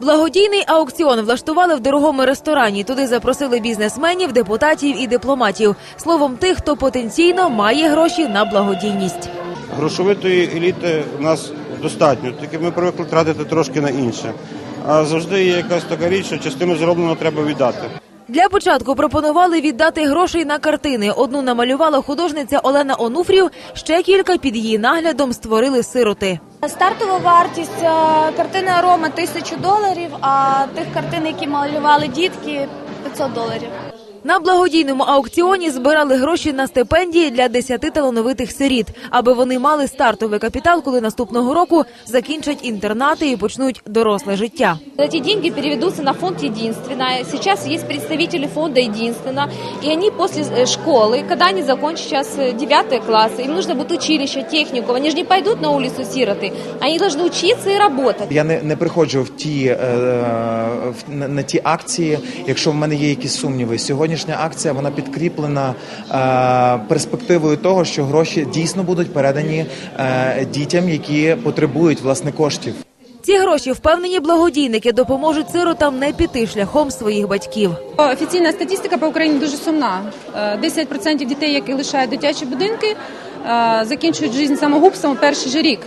Благодійний аукціон влаштували в дорогому ресторані. Туди запросили бізнесменів, депутатів і дипломатів. Словом, тих, хто потенційно має гроші на благодійність. Грошовитої еліти в нас достатньо, тільки ми привикли тратити трошки на інше. А завжди є якась така річ, що частину зробленого треба віддати. Для початку пропонували віддати грошей на картини. Одну намалювала художниця Олена Онуфрів. Ще кілька під її наглядом створили сироти. Стартова вартість е, картини Рома тисячу доларів, а тих картин, які малювали дітки, 500 доларів. На благодійному аукціоні збирали гроші на стипендії для 10 талановитих сиріт, аби вони мали стартовий капітал, коли наступного року закінчать інтернати і почнуть доросле життя. Эти деньги переведутся на фонд «Единственно». Сейчас есть представители фонда «Единственно», и они после э, школы, когда они закончат сейчас э, девятые классы, им нужно будет училище, техникум, они же не пойдут на улицу сироты, они должны учиться и работать. Я не, не приходжу в ті е, в, на, на ті акції, якщо в мене є якісь сумніви. Сьогоднішня акція вона підкріплена е, перспективою того, що гроші дійсно будуть передані е, дітям, які потребують власне коштів. Ці гроші впевнені благодійники допоможуть сиротам не піти шляхом своїх батьків. Офіційна статистика по Україні дуже сумна. Е, 10% дітей, які лишають дитячі будинки, е, закінчують життя самогубством у перший же рік.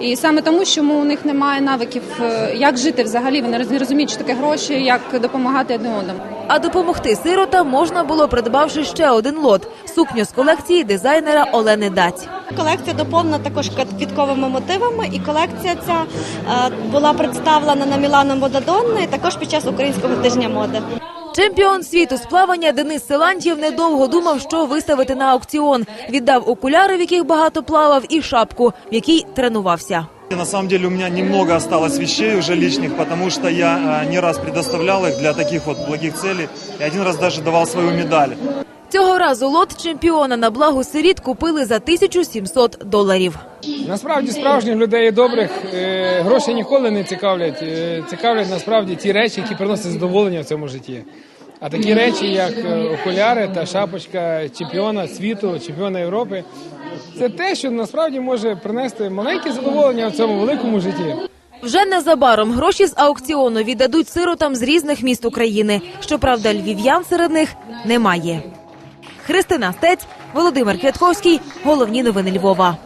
І саме тому, що у них немає навиків, е, як жити взагалі. Вони не розуміють, що таке гроші, як допомагати один одному. А допомогти сиротам можна було, придбавши ще один лот сукню з колекції дизайнера Олени Даць. Колекція доповнена також квітковими мотивами, і колекція ця е, була представлена на Мілано Модадонна і також під час українського тижня моди. Чемпіон світу з плавання Денис Силантьєв недовго думав, що виставити на аукціон. Віддав окуляри, в яких багато плавав, і шапку, в якій тренувався. На самом деле у меня немного осталось вещей уже лишних, потому что я э, не раз предоставлял их для таких вот благих целей. И один раз даже давал свою медаль. Цього разу лот чемпіона на благо сиріт купили за 1700 доларів. Насправді справжніх людей і добрих е, гроші ніколи не цікавлять. Е, Цікавлять насправді ті речі, які приносять задоволення в цьому житті. А такі речі, як е, окуляри та шапочка чемпіона світу, чемпіона Європи, це те, що насправді може принести маленьке задоволення в цьому великому житті. Вже незабаром гроші з аукціону віддадуть сиротам з різних міст України. Щоправда, львів'ян серед них немає. Христина Стець, Володимир Квятковський. Головні новини Львова.